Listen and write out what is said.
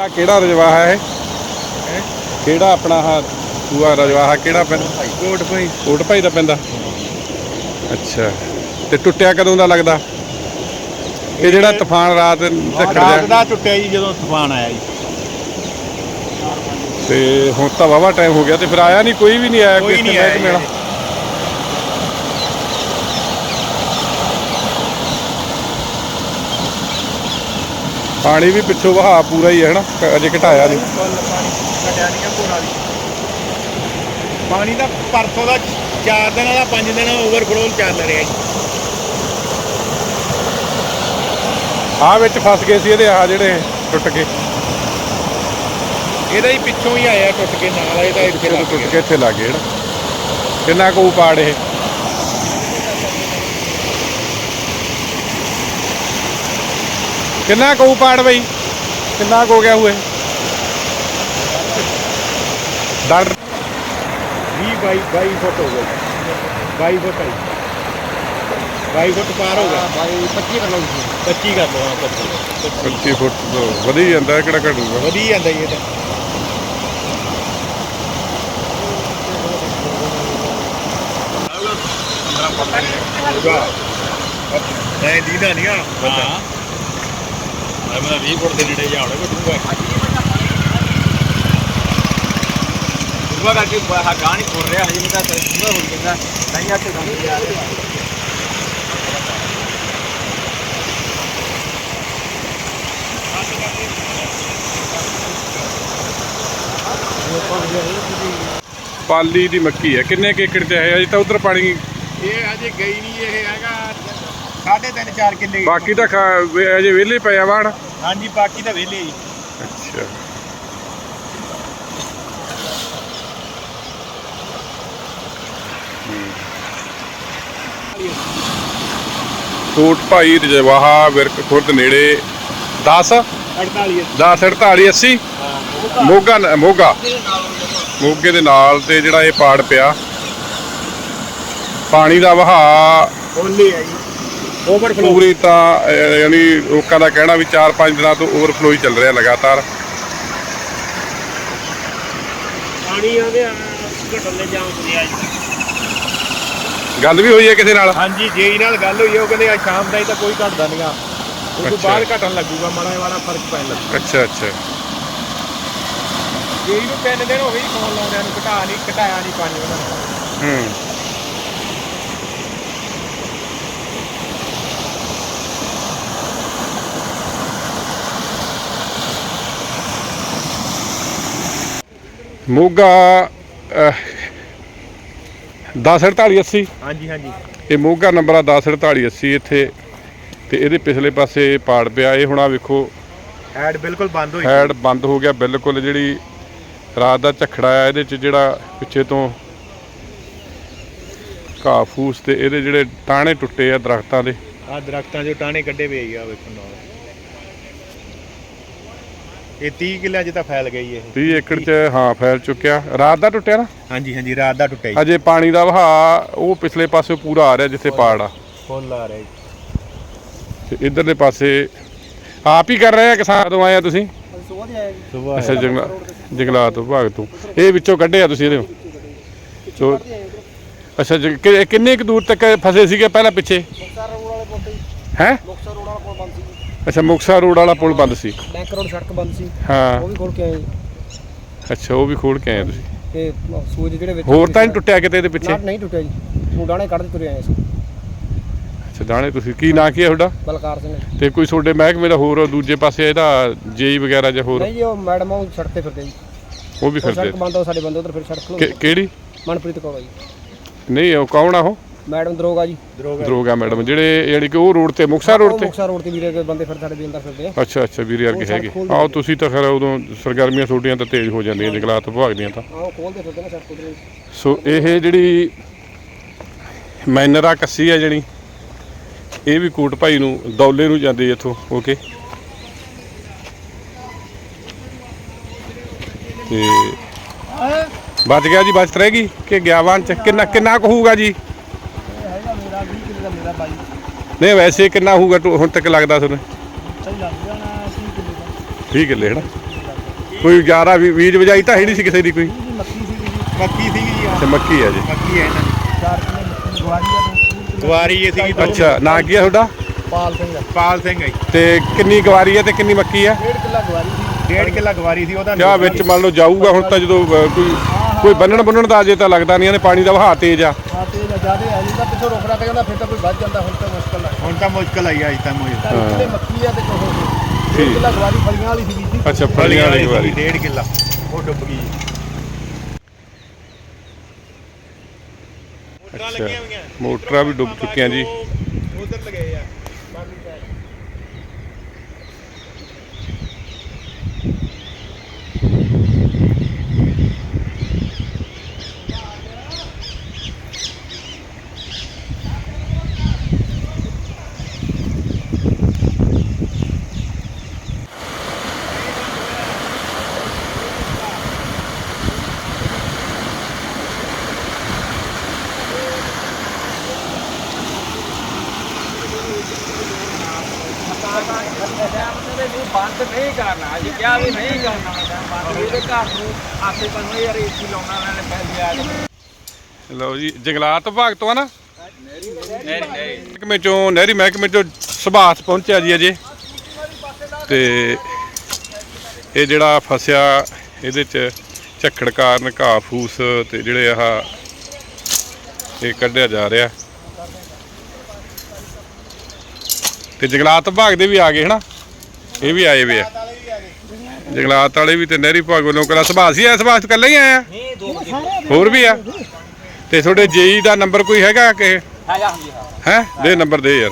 ਆ ਕਿਹੜਾ ਰਜਵਾਹਾ ਹੈ? ਕਿਹੜਾ ਆਪਣਾ ਆਹ ਸੂਆ ਰਜਵਾਹਾ ਕਿਹੜਾ ਪਿੰਡ? ਕੋਟ ਭਾਈ। ਕੋਟ ਭਾਈ ਦਾ ਪੈਂਦਾ ਅੱਛਾ। ਤੇ ਟੁੱਟਿਆ ਕਦੋਂ ਦਾ ਲੱਗਦਾ? ਇਹ ਜਿਹੜਾ ਤੂਫਾਨ ਰਾਤ ਝੱਖੜ ਰਾਤ ਜਾ ਦਾ ਟੁੱਟਿਆ ਜੀ ਜਦੋਂ ਤੂਫਾਨ ਆਇਆ ਜੀ। ਤੇ ਹੁਣ ਤਾਂ ਵਾਵਾ ਟਾਈਮ ਹੋ ਗਿਆ ਤੇ ਫਿਰ ਆਇਆ ਨਹੀਂ ਕੋਈ ਵੀ ਨਹੀਂ ਆਇਆ ਕੋਈ ਕਿਸੇ ਨਹੀਂ ਆਇਆ। ਪਾਣੀ ਵੀ ਪਿੱਛੋਂ ਵਹਾ ਪੂਰਾ ਹੀ ਹੈ ਹਨਾ? ਕ- ਅਜੇ ਘਟਾਇਆ ਨਹੀਂ। ਘਟਿਆ ਨਹੀਂ ਪਾਣੀ ਦਾ ਪਰਸੋਂ ਦਾ 4 ਦਿਨਾਂ ਦਾ 5 ਦਿਨ ਓਵਰਫਲੋ ਚੱਲ ਰਿਹਾ ਜੀ। ਆ ਵਿੱਚ ਫਸ ਗਏ ਸੀ ਇਹਦੇ ਆ ਜਿਹੜੇ ਟੁੱਟ ਕੇ ਇਹਦਾ ਹੀ ਪਿੱਛੋਂ ਹੀ ਆਇਆ ਟੁੱਟ ਕੇ ਨਾਲ ਇਹਦਾ ਇੱਥੇ ਟੁੱਟ ਗਿਆ। ਕੇ ਇੱਥੇ ਲੱਗ ਹਨਾ? ਕਿੰਨਾ ਕੁ ਪਾੜ ਇਹ? ਕਿੰਨਾ ਕੁ ਪਾੜ ਬਈ? ਕਿੰਨਾ ਕੁ ਹੋ ਗਿਆ ਹੋਏ ਡਰ 20 22 22 ਫੁੱਟ ਹੋ ਗਿਆ 22 ਫੁੱਟ ਆਈ 22 ਫੁੱਟ ਪਾਰ ਹੋ ਗਿਆ। 22 25 ਕਰ ਲਓ 25 ਕਰ ਲਓ ਹਾਂ 25 25 ਫੁੱਟ ਤੋਂ ਵਧੀ ਜਾਂਦਾ ਹੈ, ਕਿਹੜਾ ਘਟੂਗਾ? ਵਧੀ ਜਾਂਦਾ ਜੀ ਇਹ ਤਾਂ। ਨਹੀਂ ਦੀਦਾ ਨਹੀਂ ਆ। ਹਾਂ ਮੈਂ 20 ਫੁੱਟ ਦੇ ਨੇੜੇ ਜਾਉਣਾ ਕੋਈ ਦੂੰਗਾ ਦੂੰਗਾ ਕਰਕੇ ਹਾ ਗਾਣੀ ਖੋਲ ਰਿਹਾ ਹਜੇ ਮੈਂ ਤਾਂ ਦੂੰਗਾ ਹੋ ਜਾਂਦਾ। ਨਹੀਂ ਆ ਤੇ ਪਾਲੀ ਦੀ ਮੱਕੀ ਹੈ। ਕਿੰਨੇ ਏਕੜ ਤੇ ਹੈ? ਅਜੇ ਤਾਂ ਉਧਰ ਪਾਣੀ ਇਹ ਅਜੇ ਗਈ ਨਹੀਂ ਇਹ ਹੈਗਾ ਸਾਢੇ ਤਿੰਨ 4 ਕਿੱਲੇ ਬਾਕੀ ਤਾਂ ਖਾ- ਵੇ- ਅਜੇ ਵਿਹਲੇ ਪਿਆ ਵਾਣ ਹਾਂਜੀ ਬਾਕੀ ਤਾਂ ਵਿਹਲੇ ਜੀ ਅੱਛਾ। ਕੋਟ ਭਾਈ ਰਜਵਾਹਾ ਵਿਰਕ ਖੁਰਦ ਨੇੜੇ 10 48 10 48 80 ਮੋਗਾ ਨ- ਮੋਗਾ। ਮੋਗੇ ਦੇ ਨਾਲ ਤੇ ਜਿਹੜਾ ਇਹ ਪਾੜ ਪਿਆ। ਪਾਣੀ ਦਾ ਵਹਾਅ ਓਨਲੀ ਹੈ ਜੀ। ਓਵਰਫਲੋ ਪੂਰੀ ਤਾਂ ਅਹ, ਯਾਨੀ ਲੋਕਾਂ ਦਾ ਕਹਿਣਾ ਵੀ 4-5 ਦਿਨਾਂ ਤੋਂ ਓਵਰਫਲੋ ਹੀ ਚੱਲ ਰਿਹਾ ਲਗਾਤਾਰ। ਪਾਣੀ ਆਵੇ ਘਟਣ ਦੇ ਜਾਮ ਤੁਰਿਆ ਜੀ। ਗੱਲ ਵੀ ਹੋਈ ਹੈ ਕਿਸੇ ਨਾਲ? ਹਾਂਜੀ ਜੇਈ ਨਾਲ ਗੱਲ ਹੋਈ ਹੈ, ਉਹ ਕਹਿੰਦੇ ਅੱਜ ਸ਼ਾਮ ਤਾਈਂ ਤਾਂ ਕੋਈ ਘਟਦਾ ਨਹੀਂਗਾ ਉਸ ਤੋਂ ਅੱਛਾ। ਬਾਅਦ ਘਟਣ ਲੱਗੂਗਾ ਮਾੜਾ ਜਿਹਾ ਫ਼ਰਕ ਪੈਣ ਲੱਗ ਅੱਛਾ ਅੱਛਾ। ਜੇਈ ਨੂੰ ਤਿੰਨ ਦਿਨ ਹੋ ਗਏ ਜੀ ਫੋਨ ਲਾਉਂਦਿਆਂ ਨੂੰ ਘਟਾ ਨਹੀਂ ਘਟਾਇਆ ਨਹੀਂ ਪਾਣੀ ਉਹਨਾਂ ਨੇ। ਹੂੰ। ਮੋਗਾ 104880 ਹਾਂਜੀ ਹਾਂਜੀ। ਇਹ ਮੋਗਾ ਨੰਬਰ ਆ 104880 ਇੱਥੇ। ਤੇ ਇਹਦੇ ਪਿਛਲੇ ਪਾਸੇ ਪਾੜ ਪਿਆ। ਇਹ ਹੁਣ ਆ ਵੇਖੋ ਐਡ ਬਿਲਕੁਲ ਬੰਦ ਹੋਈ। ਹੈਡ ਬੰਦ ਹੋ ਗਿਆ। ਬਿਲਕੁਲ ਜਿਹੜੀ ਰਾਤ ਦਾ ਝਖੜਾ ਆ ਇਹਦੇ ਚ ਜਿਹੜਾ ਪਿੱਛੇ ਤੋਂ ਘਾਹ ਫੂਸ ਤੇ ਇਹਦੇ ਜਿਹੜੇ ਟਾਣੇ ਟੁੱਟੇ ਆ ਦਰਖਤਾਂ ਦੇ। ਆ ਦਰਖਤਾਂ 'ਚੋਂ ਟਾਣੇ ਕੱਢੇ ਵੇ ਆ ਵੇਖੋ ਨਾਲ। ਇਹ 30 ਕਿੱਲਿਆਂ 'ਚ ਤਾਂ ਫੈਲ ਗਈ ਇਹ। 30 ਏਕੜ ਚ ਹਾਂ ਫੈਲ ਚੁੱਕਿਆ। ਰਾਤ ਦਾ ਟੁੱਟਿਆ ਨਾ? ਹਾਂਜੀ ਹਾਂਜੀ ਰਾਤ ਦਾ ਟੁੱਟਿਆ ਜੀ। ਅਜੇ ਪਾਣੀ ਦਾ ਵਹਾਅ ਉਹ ਪਿਛਲੇ ਪਾਸੇ ਪੂਰਾ ਆ ਰਿਹਾ ਜਿੱਥੇ ਪਾੜ ਆ ਫੁੱਲ ਆ ਰਿਹਾ ਜੀ। ਤੇ ਇਧਰਲੇ ਪਾਸੇ ਆਪ ਹੀ ਕਰ ਰਹੇ ਆ ਕਿਸਾਨ ਕਦੋਂ ਆਏ ਆ ਤੁਸੀਂ? ਸੁਬਾਹ ਅੱਛਾ ਜੰਗਲਾ ਜੰਗਲਾਤ ਵਿਭਾਗ ਤੋਂ। ਇਹ ਵਿੱਚੋਂ ਕੱਢੇ ਆ ਤੁਸੀਂ ਇਹਦੇ ਸੋ ਅੱਛਾ ਜੀ, ਕਿ- ਕਿੰਨੇ ਕੁ ਦੂਰ ਤੱਕ ਫਸੇ ਸੀਗੇ ਪਹਿਲਾਂ ਪਿੱਛੇ? ਹੈ? ਮੁਕਤਸਰ ਰੋਡ ਵਾਲਾ ਪੁਲ ਬੰਦ ਸੀ ਅੱਛਾ ਮੁਕਸਰ ਰੋਡ ਵਾਲਾ ਪੁਲ ਬੰਦ ਸੀ। ਬੈਂਕ ਰੋਡ ਸੜਕ ਬੰਦ ਸੀ। ਹਾਂ। ਉਹ ਵੀ ਖੋਲ ਕੇ ਆਏ। ਅੱਛਾ ਉਹ ਵੀ ਖੋਲ ਕੇ ਆਏ ਤੁਸੀਂ। ਤੇ ਸੂਰਜ ਜਿਹੜੇ ਵਿੱਚ ਹੋਰ ਤਾਂ ਨਹੀਂ ਟੁੱਟਿਆ ਕਿਤੇ ਇਹਦੇ ਪਿੱਛੇ? ਨਾ, ਨਹੀਂ ਟੁੱਟਿਆ ਜੀ। ਮੁੰਡਾਣੇ ਕੱਢ ਕੇ ਤੁਰੇ ਆਏ ਸੀ ਅੱਛਾ ਦਾਣੇ ਤੁਸੀਂ ਕੀ ਨਾਂ ਕੀ ਹੈ ਤੁਹਾਡਾ? ਬਲਕਾਰ ਸਿੰਘ ਤੇ ਕੋਈ ਤੁਹਾਡੇ ਮਹਿਕਮੇ ਦਾ ਹੋਰ ਦੂਜੇ ਪਾਸੇ ਇਹਦਾ ਜੇਈ ਵਗੈਰਾ ਜਾਂ ਹੋਰ? ਨਹੀਂ ਜੀ ਉਹ ਮੈਡਮ ਉਹ ਸੜਕ ਤੇ ਫਿਰਦੇ ਜੀ। ਉਹ ਵੀ ਉਹ ਫਿਰਦੇ ਸੜਕ ਬੰਦ ਆ ਸਾਡੇ ਬੰਦੇ ਉਧਰ ਫਿਰ ਸੜਕ ਕਿ- ਨੂੰ ਕਿਹੜੀ? ਮਨਪ੍ਰੀਤ ਕੌਰ ਆ ਜੀ। ਨਹੀਂ ਉਹ ਕੌਣ ਆ ਉਹ? ਮੈਡਮ ਦਰੋਗਾ ਜੀ। ਦਰੋਗਾ ਦਰੋਗਾ ਮੈਡਮ ਜਿਹੜੇ ਯਾਨੀ ਕਿ ਉਹ ਰੋਡ ਤੇ ਮੁਕਸਰ ਰੋਡ ਤੇ? ਮੁਕਤਸਰ ਰੋਡ ਤੇ ਵੀਰੇ ਦੇ ਬੰਦੇ ਫਿਰ ਸਾਡੇ ਵੀ ਅੰਦਰ ਫਿਰਦੇ ਆ। ਅੱਛਾ ਅੱਛਾ ਵੀਰੇ ਸੜਕ ਹੈਗੇ। ਆਓ। ਤੁਸੀਂ ਤਾਂ ਖੈਰ ਉਦੋਂ ਸਰਗਰਮੀਆਂ ਤੁਹਾਡੀਆਂ ਤਾਂ ਤੇਜ਼ ਹੋ ਜਾਂਦੀਆਂ ਜੰਗਲਾਤ ਵਿਭਾਗ ਦੀਆਂ ਤਾਂ। ਆਹ ਖੋਲਦੇ ਫਿਰਦੇ ਨੇ ਸੜਕ ਉਧਰ ਸੋ ਇਹ ਜਿਹੜੀ ਮੈਨਰਾ ਕੱਸੀ ਆ ਜਿਹੜੀ ਇਹ ਵੀ ਕੋਟ ਭਾਈ ਨੂੰ ਦੌਲੇ ਨੂੰ ਜਾਂਦੀ ਇੱਥੋਂ ਓਕੇ ਤੇ ਬਚ ਗਿਆ ਜੀ ਬਚਤ ਰਹਿ ਗਈ। ਕਿ ਗਿਆਵਾਨ ਚ ਕਿੰਨਾ ਕਿੰਨਾ ਕੁ ਹੋਊਗਾ ਜੀ? ਹੈਗਾ ਮੇਰਾ 20 ਕਿਲੋ ਦਾ ਮੇਰਾ ਬਾਈ। ਨਹੀਂ ਵੈਸੇ ਕਿੰਨਾ ਹੋਊਗਾ ਟੋ- ਹੁਣ ਤੱਕ ਲੱਗਦਾ ਤੁਹਾਨੂੰ? ਸਹੀ ਲੱਗ ਜਾਣਾ 30 ਕਿਲੋ ਦਾ। 20 ਕਿੱਲੇ ਹਨਾ ਕੋਈ ਜ਼ਿਆਦਾ ਵੀ ਬੀਜ ਵਜਾਈ ਤਾਂ ਹੈ ਨਹੀਂ ਸੀ ਕਿਸੇ ਦੀ ਕੋਈ। ਮੱਕੀ ਸੀ ਜੀ। ਮੱਕੀ ਸੀਗੀ ਜੀ ਤੇ ਮੱਕੀ ਹੈ ਜੀ। ਮੱਕੀ ਹੈ ਇਹਨਾਂ ਦੀ। ਚਾਰ ਕਿਲੇ ਮੱਕੀ ਗਵਾਰੀ ਆ ਦੋ ਗਵਾਰੀ ਇਹ ਸੀਗੀ ਦੋ। ਅੱਛਾ ਨਾਂ ਕੀ ਹੈ ਤੁਹਾਡਾ? ਪਾਲ ਸਿੰਘ ਦਾ ਪਾਲ ਸਿੰਘ ਹੈ ਜੀ। ਤੇ ਕਿੰਨੀ ਗਵਾਰੀ ਹੈ ਤੇ ਕਿੰਨੀ ਮੱਕੀ ਹੈ ਡੇਢ ਕਿੱਲਾ ਗਵਾਰੀ ਸੀ। ਡੇਢ ਕਿੱਲਾ ਗਵਾਰੀ ਸੀ ਉਹਦਾ ਕਿਆ ਵਿੱਚ ਮੰਨ ਲਓ ਜਾਊਗਾ ਹੁਣ ਤਾਂ ਜਦੋਂ ਅ, ਕੋਈ ਕੋਈ ਬੰਨਣ ਬੰਨਣ ਦਾ ਅਜੇ ਤਾਂ ਲੱਗਦਾ ਨਹੀਂ ਇਹਨੇ ਪਾਣੀ ਦਾ ਵਹਾਅ ਤੇਜ਼ ਆ। ਹਾਂ ਤੇ ਜਿਆਦੇ ਹੈ ਨਹੀਂ ਤਾਂ ਪਿੱਛੋਂ ਰੋਕਣਾ ਤੇ ਕਹਿੰਦਾ ਫਿਰ ਤਾਂ ਕੋਈ ਵੱਧ ਜਾਂਦਾ ਹੁਣ ਤਾਂ ਮੁਸ਼ਕਲ ਹੈ ਹੁਣ ਤਾਂ ਮੁਸ਼ਕਲ ਆਈ ਅੱਜ ਤਾਂ ਮੁਸ਼ਕਲ। ਢਾਈ ਕਿੱਲੇ ਮੱਕੀ ਆ ਤੇ ਕੋਹ ਠੀਕ। ਡੇਢ ਕਿੱਲਾ ਗਵਾਰੀ ਫਲੀਆਂ ਵਾਲੀ ਸੀ ਜੀ ਅੱਛਾ ਫਲੀਆਂ ਵਾਲੀ ਗਵਾਰੀ ਡੇਢ ਕਿੱਲਾ। ਉਹ ਡੁੱਬ ਗਈ ਅੱਛਾ ਮੋਟਰਾਂ ਵੀ ਡੁੱਬ ਚੁੱਕੀਆਂ ਜੀ। ਉਧਰ ਲਗੇ ਆ ਬੰਦ ਨਹੀਂ ਕਰਨਾ ਜੀ ਕਿਹਾ ਵੀ ਨਹੀਂ ਕਰਨਾ ਬੰਦ। ਇਹਦੇ ਘਰ ਨੂੰ ਆਸੇ ਬੰਨੇ ਯਾਰ ਏਸੀ ਲਾਉਣਾ ਲੈਣੇ ਪੈਸੇ ਆ ਲਓ ਜੀ ਜੰਗਲਾਤ ਵਿਭਾਗ ਤੋਂ ਆ ਨਾ? ਨਹੀਂ ਨਹੀਂ ਮਹਿਕਮੇ ਚੋਂ ਨਹਿਰੀ ਮਹਿਕਮੇ ਚੋਂ ਸੁਭਾਸ਼ ਪਹੁੰਚਿਆ ਜੀ ਅਜੇ। ਤੇ ਇਹ ਜਿਹੜਾ ਫਸਿਆ ਇਹਦੇ ਚ ਝੱਖੜ ਕਾਰਨ ਘਾਹ ਫੂਸ ਤੇ ਜਿਹੜੇ ਆਹ ਇਹ ਕੱਢਿਆ ਜਾ ਰਿਹਾ। ਤੇ ਜੰਗਲਾਤ ਵਿਭਾਗ ਦੇ ਵੀ ਆ ਗਏ ਹਨਾ? ਇਹ ਵੀ ਆਏ ਵੇ ਆ। ਜੰਗਲਾਤ ਵਾਲੇ ਵੀ ਤੇ ਨਹਿਰੀ ਵਿਭਾਗ ਵੱਲੋਂ ਕਲਾ ਸੁਭਾਸ਼ ਹੀ ਆ ਸੁਭਾਸ਼ ਇਕੱਲਾ ਹੀ ਆਇਆ ਨਹੀਂ ਦੋ ਹੋਰ ਵੀ ਆ? ਤੇ ਤੁਹਾਡੇ ਜੇਈ ਦਾ ਨੰਬਰ ਕੋਈ ਹੈਗਾ ਕਿ ਹੈਗਾ ਹਾਂਜੀ ਹੈ। ਦੇ ਨੰਬਰ ਦੇ ਯਾਰ।